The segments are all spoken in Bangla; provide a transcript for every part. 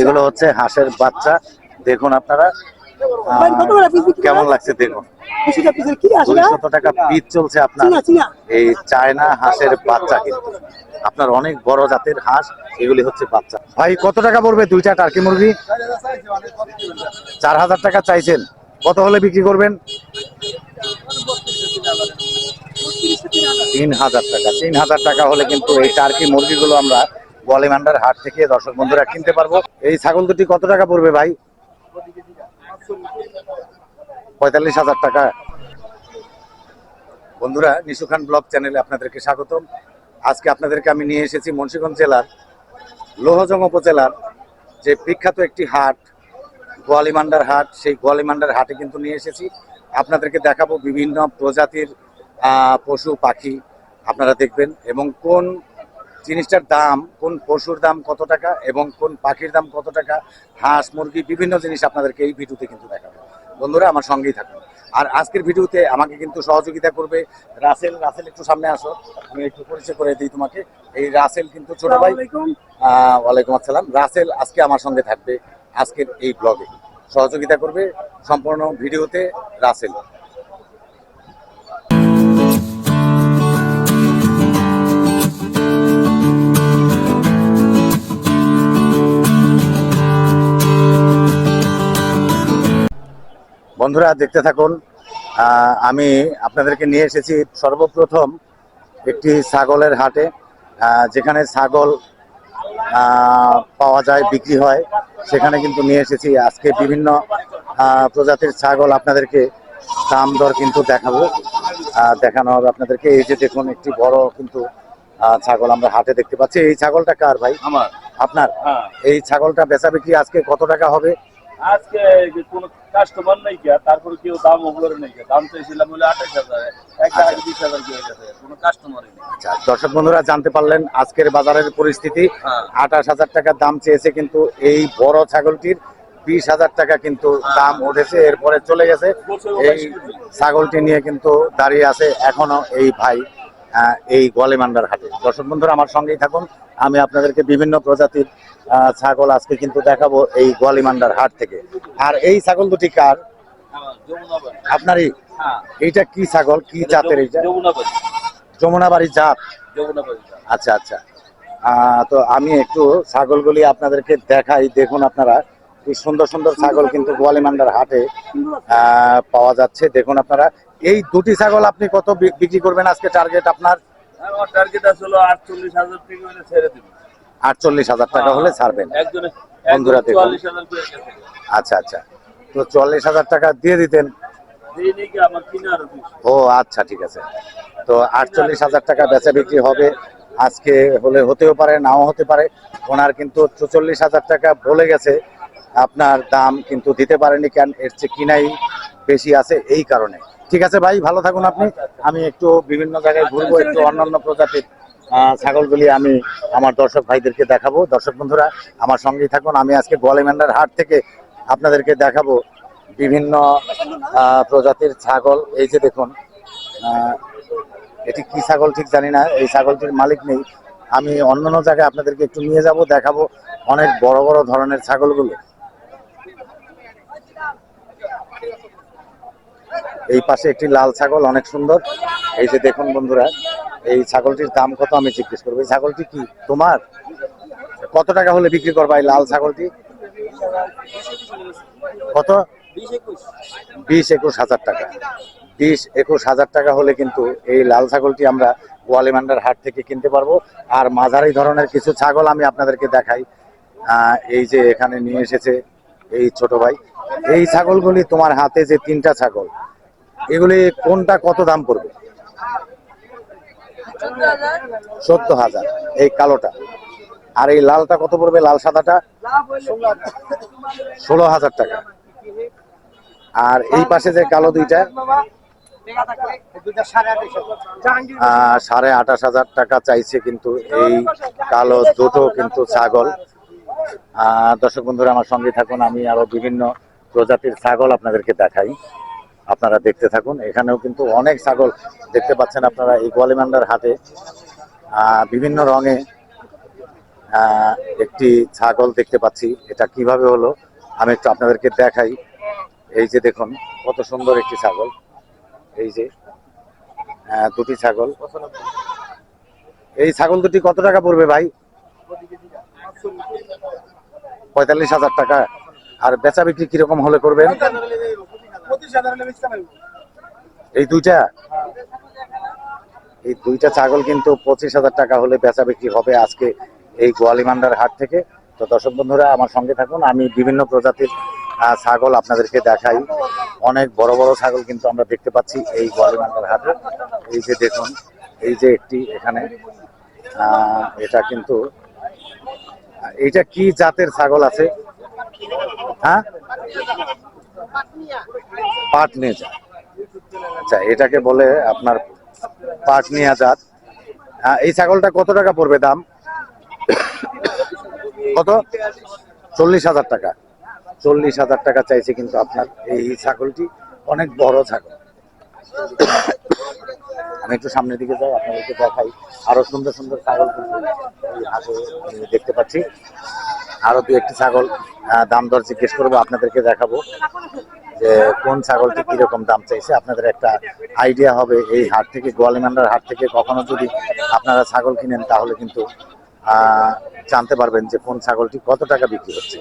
এগুলো হচ্ছে হাঁসের বাচ্চা। দেখুন আপনারা কেমন লাগছে দেখুন। দুইশত টাকা পিস চলছে আপনার। এই চায়না হাঁসের বাচ্চা কিন্তু। আপনার অনেক বড় জাতের হাঁস এগুলি হচ্ছে বাচ্চা। ভাই কত টাকা পড়বে দুইটা টার্কি মুরগি? চার হাজার টাকা চাইছেন। কত হলে বিক্রি করবেন? তিন হাজার টাকা। তিন হাজার টাকা হলে কিন্তু এই টার্কি মুরগিগুলো আমরা গোয়ালিমান্ডার হাট থেকে দর্শক বন্ধুরা কিনতে পারব। এই ছাগল দুটি কত টাকা পড়বে ভাই? পঁয়তাল্লিশ হাজার টাকা। বন্ধুরা, নিশু খান ব্লগ চ্যানেলে আপনাদেরকে স্বাগতম। আজকে আপনাদেরকে আমি নিয়ে এসেছি মুন্সিগঞ্জ জেলার লোহজং উপজেলার যে বিখ্যাত একটি হাট, গোয়ালিমান্ডার হাট। সেই গোয়ালিমান্ডার হাটে কিন্তু নিয়ে এসেছি। আপনাদেরকে দেখাবো বিভিন্ন প্রজাতির পশু, পাখি আপনারা দেখবেন এবং কোন জিনিসটার দাম কোন পশুর দাম কত টাকা এবং কোন পাখির দাম কত টাকা হাঁস মুরগি বিভিন্ন জিনিস আপনাদেরকে এই ভিডিওতে কিন্তু দেখাবো। বন্ধুরা আমার সঙ্গেই থাকুন। আর আজকের ভিডিওতে আমাকে কিন্তু সহযোগিতা করবে রাসেল। রাসেল একটু সামনে আসো। আমি একটু পরিচয় করে দিই তোমাকে। এই রাসেল কিন্তু ছোট ভাই। ওয়ালাইকুম আসসালাম। রাসেল আজকে আমার সঙ্গে থাকবে আজকের এই ব্লগে। সহযোগিতা করবে সম্পূর্ণ ভিডিওতে রাসেল। বন্ধুরা দেখতে থাকুন। আমি আপনাদেরকে নিয়ে এসেছি সর্বপ্রথম একটি ছাগলের হাটে যেখানে ছাগল পাওয়া যায় বিক্রি হয়। সেখানে কিন্তু নিয়ে এসেছি। আজকে বিভিন্ন প্রজাতির ছাগল আপনাদেরকে দাম দর কিন্তু দেখাবো। দেখানো হবে আপনাদেরকে। এই যে দেখুন একটি বড় কিন্তু ছাগল আমরা হাটে দেখতে পাচ্ছি। এই ছাগলটা কার ভাই? আমার। আপনার? হ্যাঁ। এই ছাগলটা বেচা বিক্রি আজকে কত টাকা হবে? আজকে কোনো কাস্টমার নেই গিয়া তারপরে কেউ দাম ওগুলোর নেই গিয়া। দাম চাইছিলাম বলে আঠাশ হাজার এক টাকা বিশ হাজার কি গেছে কোনো কাস্টমারই নেই। আচ্ছা দর্শক বন্ধুরা জানতে পারলেন আজকের বাজারের পরিস্থিতি। হ্যাঁ। আঠাশ হাজার টাকা দাম চেয়েছে কিন্তু এই বড় ছাগলটির বিশ হাজার টাকা কিন্তু দাম উঠেছে এরপরে চলে গেছে। এই ছাগলটি নিয়ে কিন্তু দাঁড়িয়ে আছে এখনও এই ভাই এই গোয়ালিমান্ডার হাটে। দর্শক বন্ধুরা আমার সঙ্গেই থাকুন। আমি আপনাদেরকে বিভিন্ন প্রজাতির ছাগল আজকে কিন্তু দেখাবো এই গোয়ালিমান্ডার হাট থেকে। আর এই ছাগল দুটি কার? আপনারই? এইটা কি ছাগল? কি জাতের এইটা? যমুনাবাড়ি। জাত? আচ্ছা আচ্ছা। তো আমি একটু ছাগলগুলি আপনাদেরকে দেখাই। দেখুন আপনারা কি সুন্দর সুন্দর ছাগল কিন্তু গোয়ালিমান্ডার হাটে পাওয়া যাচ্ছে। দেখুন আপনারা এই দুটি ছাগল আপনি কত বিক্রি করবেন আজকে? টার্গেট আপনার? আমার টার্গেট আসলে আটচল্লিশ হাজার থেকে হলে ছেড়ে দিবি। আটচল্লিশ হাজার টাকা হলে ছাড়বেন। বন্ধুরা দেখুন। আচ্ছা আচ্ছা। তো চল্লিশ হাজার টাকা দিয়ে দিতেন। ও আচ্ছা ঠিক আছে। তো আটচল্লিশ হাজার টাকা বেচা বিক্রি হবে। আজকে হলে হতেও পারে নাও হতে পারে। ওনার কিন্তু চুচল্লিশ হাজার টাকা বলে গেছে। আপনার দাম কিন্তু দিতে পারেনি কেন? এর চেয়ে কিনাই বেশি আছে এই কারণে। ঠিক আছে ভাই, ভালো থাকুন আপনি। আমি একটু বিভিন্ন জায়গায় ঘুরবো, একটু অন্যান্য প্রজাতির ছাগলগুলি আমি আমার দর্শক ভাইদেরকে দেখাবো। দর্শক বন্ধুরা, আমার সঙ্গেই থাকুন। আমি আজকে গোয়ালিমান্ডার হাট থেকে আপনাদেরকে দেখাবো বিভিন্ন প্রজাতির ছাগল। এই যে দেখুন এটি কি ছাগল ঠিক জানি না, এই ছাগলটির মালিক নেই। আমি অন্য অন্য জায়গায় আপনাদেরকে একটু নিয়ে যাব, দেখাবো অনেক বড় বড় ধরনের ছাগলগুলো। এই পাশে একটি লাল ছাগল, অনেক সুন্দর। এই যে দেখুন বন্ধুরা, এই ছাগলটির দাম কত আমি জিজ্ঞেস করব। এই ছাগলটি কি তোমার? কত টাকা হলে বিক্রি করবা এই লাল ছাগলটি? কত? বিশ একুশ হাজার টাকা। বিশ একুশ হাজার টাকা হলে কিন্তু এই লাল ছাগলটি আমরা গোয়ালিমান্ডার হাট থেকে কিনতে পারব। আর মাঝারি ধরনের কিছু ছাগল আমি আপনাদেরকে দেখাই। এই যে এখানে নিয়ে এসেছে এই ছোট ভাই। এই ছাগলগুলি তোমার হাতে যে তিনটা ছাগল এগুলি কোনটা কত দাম পড়বে? সত্তর হাজার, এই কালোটা। আর এই লালটা কত পড়বে? লাল সাদাটা? ষোলো হাজার টাকা। আর এই পাশে যে কালো দুইটা সাড়ে আঠাশ হাজার টাকা চাইছে কিন্তু এই কালো দুটো কিন্তু ছাগল। দর্শক বন্ধুরা, আমার সঙ্গে থাকুন। আমি আরও বিভিন্ন প্রজাতির ছাগল আপনাদেরকে দেখাই। আপনারা দেখতে থাকুন। এখানেও কিন্তু অনেক ছাগল দেখতে পাচ্ছেন আপনারা এই গোয়ালিমান্ডার আহ, বিভিন্ন রঙে একটি ছাগল দেখতে পাচ্ছি। এটা কীভাবে হলো? আমি একটু আপনাদেরকে দেখাই। এই যে দেখুন কত সুন্দর একটি ছাগল। এই যে দুটি ছাগল। এই ছাগল দুটি কত টাকা পড়বে ভাই? পঁয়তাল্লিশ হাজার টাকা। আর বেচা বিক্রি কীরকম হলে করবেন? এই দুইটা? এই দুইটা ছাগল কিন্তু পঁচিশ হাজার টাকা হলে বেচা বিক্রি হবে আজকে এই গোয়ালিমান্ডার হাট থেকে। তো দর্শক বন্ধুরা, আমার সঙ্গে থাকুন। আমি বিভিন্ন প্রজাতির ছাগল আপনাদেরকে দেখাই। অনেক বড় বড় ছাগল কিন্তু আমরা দেখতে পাচ্ছি এই গোয়ালিমান্ডার হাটে। এই যে দেখুন, এই যে একটি এখানে এটা কিন্তু এইটা কি জাতের ছাগল আছে? হ্যাঁ? পাটনে জাত আচ্ছা এটাকে বলে আপনার পাটনিয়া জাত এই ছাগলটা কত টাকা পড়বে দাম? কত? চল্লিশ হাজার টাকা। চল্লিশ হাজার টাকা চাইছে কিন্তু আপনার এই ছাগলটি। অনেক বড় ছাগল। আমি একটু সামনের দিকে যাই, আপনাদেরকে দেখাই। আরও সুন্দর সুন্দর ছাগল দেখতে পাচ্ছি। আরও দু একটি ছাগল দাম দর জিজ্ঞেস করব, আপনাদেরকে দেখাবো যে কোন ছাগলটি কীরকম দাম চাইছে। আপনাদের একটা আইডিয়া হবে এই হাট থেকে, গোয়ালিমান্ডার হাট থেকে কখনো যদি আপনারা ছাগল কিনেন, তাহলে কিন্তু জানতে পারবেন যে কোন ছাগলটি কত টাকা বিক্রি হচ্ছে।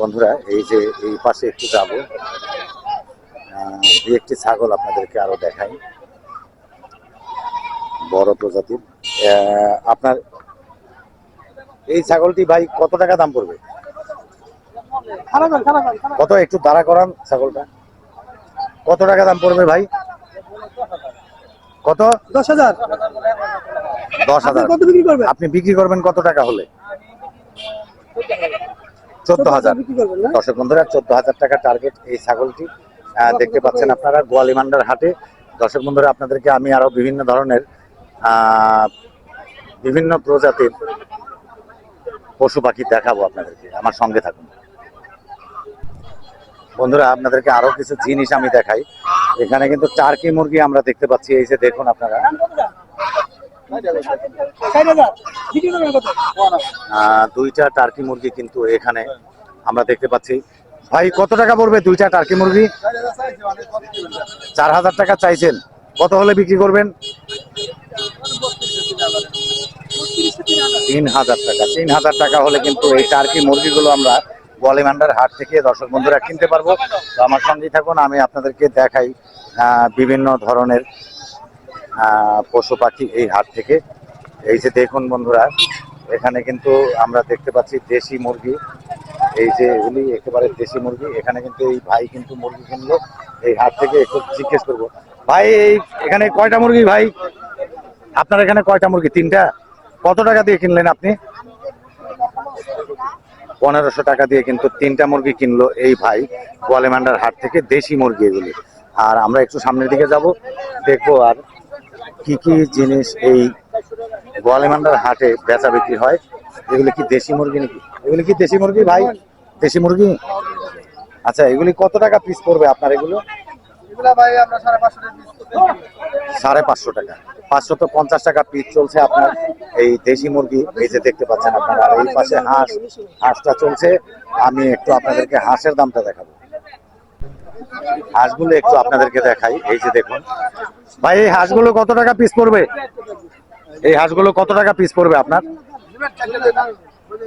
বন্ধুরা, এই যে এই পাশে একটু যাব। দু একটি ছাগল আপনাদেরকে আরও দেখাই। বড় প্রজাতির। আপনার এই ছাগলটি ভাই কত টাকা দাম পড়বে? কত? একটু দাঁড়া করান ছাগলটা। কত টাকা দাম পড়বে ভাই? কত? দশ হাজার। দশ হাজার। কত বিক্রি করবেন? আপনি বিক্রি করবেন কত টাকা হলে? চোদ্দ হাজার। দর্শক বন্ধুরা চোদ্দ হাজার টাকা টার্গেট এই ছাগলটি দেখতে পাচ্ছেন আপনারা গোয়ালিমান্ডার হাটে। দর্শক বন্ধুরা আপনাদেরকে আমি আরও বিভিন্ন ধরনের আহ, বিভিন্ন প্রজাতির পশু পাখি দেখাবো আপনাদেরকে, আমার সঙ্গে থাকুন। বন্ধুরা, আপনাদেরকে আরও কিছু জিনিস আমি দেখাই। এখানে কিন্তু টার্কি মুরগি আমরা দেখতে পাচ্ছি, এই যে দেখুন আপনারা। দুইটা টার্কি মুরগি কিন্তু এখানে আমরা দেখতে পাচ্ছি। ভাই, কত টাকা পড়বে দুইটা টার্কি মুরগি? চার হাজার টাকা চাইছেন। কত হলে বিক্রি করবেন? তিন হাজার টাকা। তিন হাজার টাকা হলে কিন্তু এই টার্কি মুরগিগুলো আমরা গোয়ালিমান্ডার হাট থেকে দর্শক বন্ধুরা কিনতে পারব। তো আমার সঙ্গেই থাকুন, আমি আপনাদেরকে দেখাই বিভিন্ন ধরনের পশু পাখি এই হাট থেকে। এই যে দেখুন বন্ধুরা, এখানে কিন্তু আমরা দেখতে পাচ্ছি দেশি মুরগি। এই যে এগুলি একেবারে দেশি মুরগি, এখানে কিন্তু এই ভাই কিন্তু মুরগি কিনলো। এই হাট থেকে একটু জিজ্ঞেস করব। ভাই, এই এখানে কয়টা মুরগি ভাই? আপনার এখানে কয়টা মুরগি? তিনটা? কত টাকা দিয়ে কিনলেন আপনি? পনেরোশো টাকা দিয়ে কিন্তু তিনটা মুরগি কিনলো এই ভাই, গোয়ালেমান্ডার হাট থেকে দেশি মুরগি এগুলি। আর আমরা একটু সামনের দিকে যাব, দেখব আর কি কি জিনিস এই গোয়ালিমান্ডার হাটে বেচা বিক্রি হয়। এগুলি কি দেশি মুরগি নাকি? এগুলি কি দেশি মুরগি ভাই? দেশি মুরগি? আচ্ছা এগুলি কত টাকা পিস পড়বে আপনার এগুলো? সাড়ে পাঁচশো টাকা পাঁচশো তো পঞ্চাশ টাকা পিস চলছে আপনার এই দেশি মুরগি। এই যে দেখতে পাচ্ছেন আপনারা আর এই পাশে হাঁস হাঁসটা চলছে। আমি একটু আপনাদেরকে হাঁসের দামটা দেখাবো। হাঁসগুলো একটু আপনাদেরকে দেখাই। এই যে দেখুন। ভাই এই হাঁসগুলো কত টাকা পিস পড়বে? এই হাঁসগুলো কত টাকা পিস পড়বে আপনার?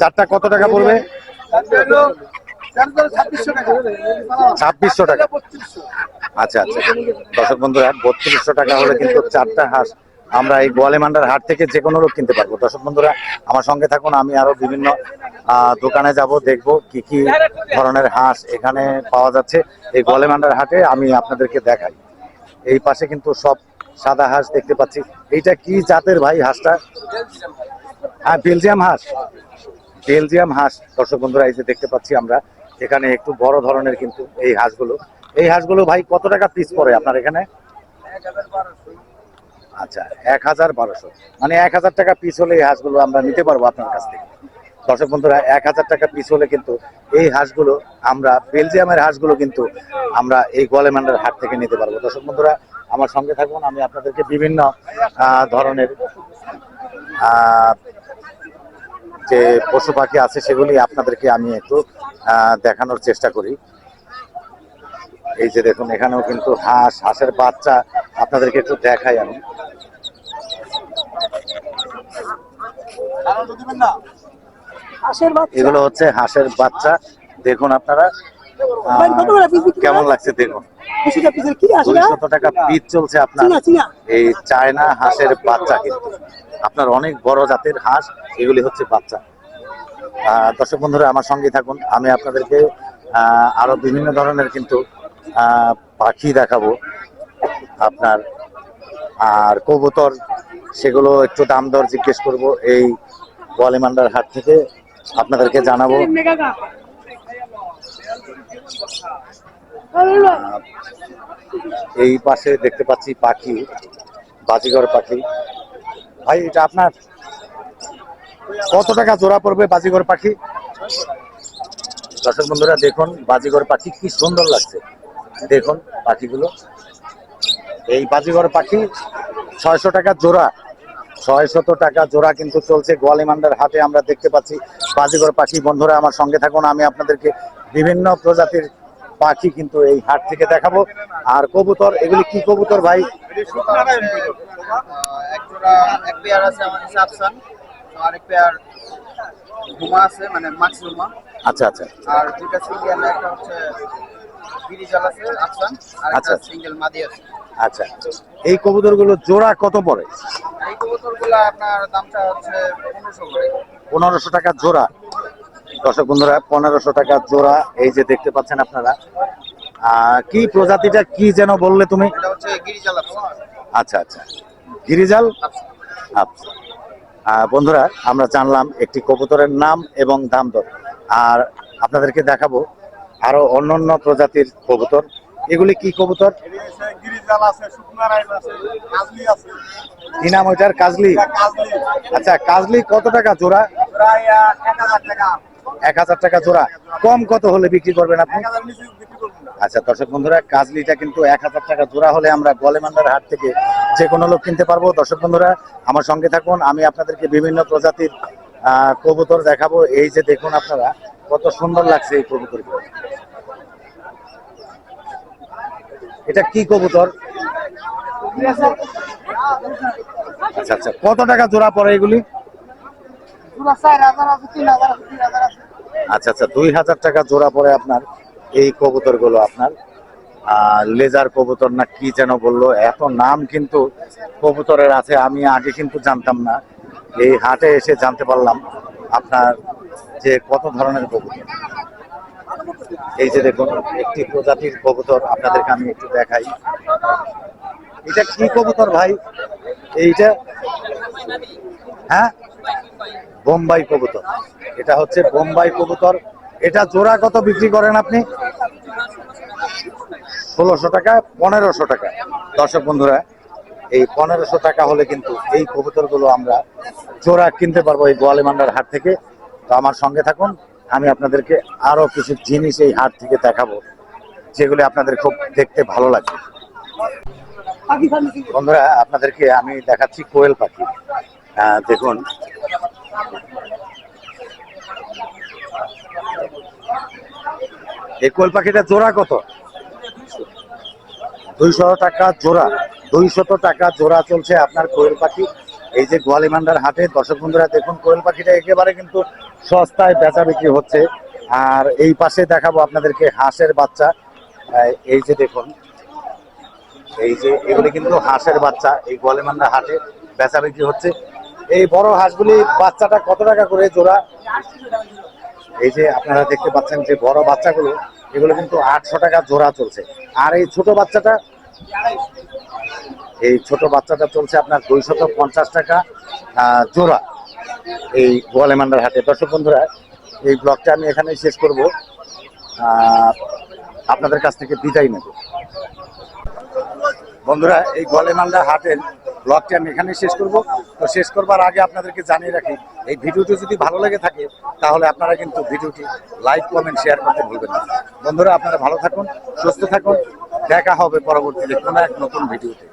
চারটা কত টাকা পড়বে? ছাব্বিশশো টাকা। আচ্ছা আচ্ছা। দর্শক বন্ধুরা, বত্রিশশো টাকা হলে কিন্তু চারটা হাঁস আমরা এই গোয়ালেমান্ডার হাট থেকে যে কোনো লোক কিনতে পারব। দর্শক বন্ধুরা, আমার সঙ্গে থাকুন, আমি আরও বিভিন্ন দোকানে যাব, দেখব কি কি ধরনের হাঁস এখানে পাওয়া যাচ্ছে এই গোয়ালেমান্ডার হাটে, আমি আপনাদেরকে দেখাই। এই পাশে কিন্তু সব সাদা হাঁস দেখতে পাচ্ছি। এইটা কি জাতের ভাই হাঁসটা? হ্যাঁ বেলজিয়াম হাঁস। বেলজিয়াম হাঁস। দর্শক বন্ধুরা, এই যে দেখতে পাচ্ছি আমরা এখানে একটু বড় ধরনের কিন্তু এই হাঁসগুলো। এই হাঁসগুলো ভাই কত টাকা পিস পড়ে আপনার এখানে? আচ্ছা এক হাজার বারোশো। মানে এক হাজার টাকা পিস হলে এই হাঁসগুলো আমরা নিতে পারব আপনার কাছ থেকে। দর্শক বন্ধুরা, এক হাজার টাকা পিস হলে কিন্তু এই হাঁসগুলো আমরা, বেলজিয়ামের হাঁসগুলো কিন্তু আমরা এই গোয়ালেমান্ডার হাট থেকে নিতে পারব। দর্শক বন্ধুরা, আমার সঙ্গে থাকুন, আমি আপনাদেরকে বিভিন্ন ধরনের যে পশু পাখি আছে সেগুলি আপনাদেরকে আমি একটু দেখানোর চেষ্টা করি। এই যে দেখুন এখানেও কিন্তু হাঁস হাঁসের বাচ্চা আপনাদেরকে একটু দেখাই আমি। এগুলো হচ্ছে হাঁসের বাচ্চা। দেখুন আপনারা কেমন লাগছে দেখুন। পিসের কি টাকা পিস চলছে আপনার। এই চায়না হাঁসের বাচ্চা কিন্তু। আপনার অনেক বড় জাতের হাঁস এগুলি হচ্ছে বাচ্চা। দর্শক বন্ধুরা আমার সঙ্গে থাকুন। আমি আপনাদেরকে আহ, আরও বিভিন্ন ধরনের কিন্তু পাখি দেখাবো। আপনার আর কবুতর সেগুলো একটু দাম দর জিজ্ঞেস করব। এই বলিমান্ডার হাট থেকে আপনাদেরকে জানাব। এই পাশে দেখতে পাচ্ছি পাখি, বাজিগর পাখি। ভাই, এটা আপনার কত টাকা জোড়া পড়বে বাজিগর পাখি? দর্শক বন্ধুরা, দেখুন বাজিগর পাখি কি সুন্দর লাগছে। দেখুন পাখিগুলো। এই বাজিগর পাখি ছয়শো টাকা জোড়া। ছয়শত টাকা জোড়া কিন্তু চলছে গোয়ালিমান্ডার হাতে আমরা দেখতে পাচ্ছি বাজিগর পাখি। বন্ধুরা, আমার সঙ্গে থাকুন। আমি আপনাদেরকে বিভিন্ন প্রজাতির পাখি কিন্তু এই হাট থেকে দেখাবো। আর কবুতর এগুলি কি কবুতর ভাই? মানে আচ্ছা আচ্ছা। আর দুইটা সিঙ্গেল একটা হচ্ছে আচ্ছা। সিঙ্গেল মাদি আছে। আচ্ছা। এই কবুতরগুলো জোড়া কত পড়ে? এই কবুতরগুলো আপনার দামটা হচ্ছে পনেরোশো পনেরোশো টাকা জোড়া। দর্শক বন্ধুরা পনেরোশো টাকা জোড়া এই যে দেখতে পাচ্ছেন আপনারা। কি প্রজাতিটা কি যেন বললে তুমি? আচ্ছা আচ্ছা। গিরিজাল? আচ্ছা বন্ধুরা আমরা জানলাম একটি কবুতরের নাম এবং দাম দর। আর আপনাদেরকে দেখাবো আরও অন্যান্য প্রজাতির কবুতর। এগুলি কি কবুতর? কি নাম ওইটার? কাজলি? কাজলি। আচ্ছা কাজলি কত টাকা জোড়া? এক হাজার টাকা। এক হাজার টাকা জোড়া। কম কত হলে বিক্রি করবেন আপনি? আচ্ছা দর্শক বন্ধুরা, কাজলিটা কিন্তু এক হাজার টাকা জোড়া হলে আমরা গলেমান্ডার হাট থেকে যে কোনো লোক কিনতে পারব। দর্শক বন্ধুরা, আমার সঙ্গে থাকুন, আমি আপনাদেরকে বিভিন্ন প্রজাতির কবুতর দেখাবো। এই যে দেখুন আপনারা, কত সুন্দর লাগছে এই কবুতরগুলো এটা কি কবুতর? আচ্ছা আচ্ছা কত টাকা জোড়া পড়ে এগুলি? আচ্ছা আচ্ছা দুই হাজার টাকা জোড়া পড়ে আপনার এই কবুতরগুলো আপনার লেজার কবুতর না কি যেন বলল, এত নাম কিন্তু কবুতরের আছে, আমি আগে কিন্তু জানতাম না। এই হাটে এসে জানতে পারলাম আপনার যে কত ধরনের কবুতর। এই যে দেখুন, একটি প্রজাতির কবুতর আপনাদেরকে আমি একটু দেখাই। এটা কি কবুতর ভাই? এইটা? হ্যাঁ? বোম্বাই কবুতর। এটা হচ্ছে বোম্বাই কবুতর। এটা জোড়া কত বিক্রি করেন আপনি? ষোলোশো টাকা, পনেরোশো টাকা। দর্শক বন্ধুরা, এই পনেরোশো টাকা হলে কিন্তু এই কবুতরগুলো আমরা জোড়া কিনতে পারব এই গোয়ালিমান্ডার হাট থেকে। তো আমার সঙ্গে থাকুন, আমি আপনাদেরকে আরও কিছু জিনিস এই হাট থেকে দেখাবো, যেগুলি আপনাদের খুব দেখতে ভালো লাগবে বন্ধুরা, আপনাদেরকে আমি দেখাচ্ছি কোয়েল পাখি। দেখুন এই কোয়েল পাখিটা জোড়া কত? দুইশো টাকা জোড়া। দুইশত টাকা জোড়া চলছে আপনার কোয়েল পাখি। এই যে গোয়ালিমান্ডার হাটে, দর্শক বন্ধুরা, দেখুন, কোয়েল পাখিটা একেবারে কিন্তু সস্তায় বেচা বিক্রি হচ্ছে। আর এই পাশে দেখাবো আপনাদেরকে হাঁসের বাচ্চা। এই যে দেখুন, এই যে এগুলি কিন্তু হাঁসের বাচ্চা। এই গোয়ালিমান্ডা হাটে বেচা বিক্রি হচ্ছে। এই বড় হাঁসগুলি বাচ্চাটা কত টাকা করে জোড়া? এই যে আপনারা দেখতে পাচ্ছেন যে বড় বাচ্চাগুলো, এগুলো কিন্তু আটশো টাকা জোড়া চলছে। আর এই ছোট বাচ্চাটা, এই ছোট বাচ্চাটা চলছে আপনার দুইশত পঞ্চাশ টাকা জোড়া। এই গোয়ালিমান্ডার হাটে। দর্শক বন্ধুরা, এই ব্লগটা আমি এখানেই শেষ করব। আপনাদের কাছ থেকে বিদায় নেব। বন্ধুরা, এই গলেমালদা হাটের ব্লগটি আমি এখানে শেষ করব। তো শেষ করবার আগে আপনাদেরকে জানিয়ে রাখি, এই ভিডিওটি যদি ভালো লেগে থাকে, তাহলে আপনারা কিন্তু ভিডিওটি লাইক কমেন্ট শেয়ার করতে ভুলবেন না। বন্ধুরা, আপনারা ভালো থাকুন, সুস্থ থাকুন। দেখা হবে পরবর্তীতে কোনো এক নতুন ভিডিওতে।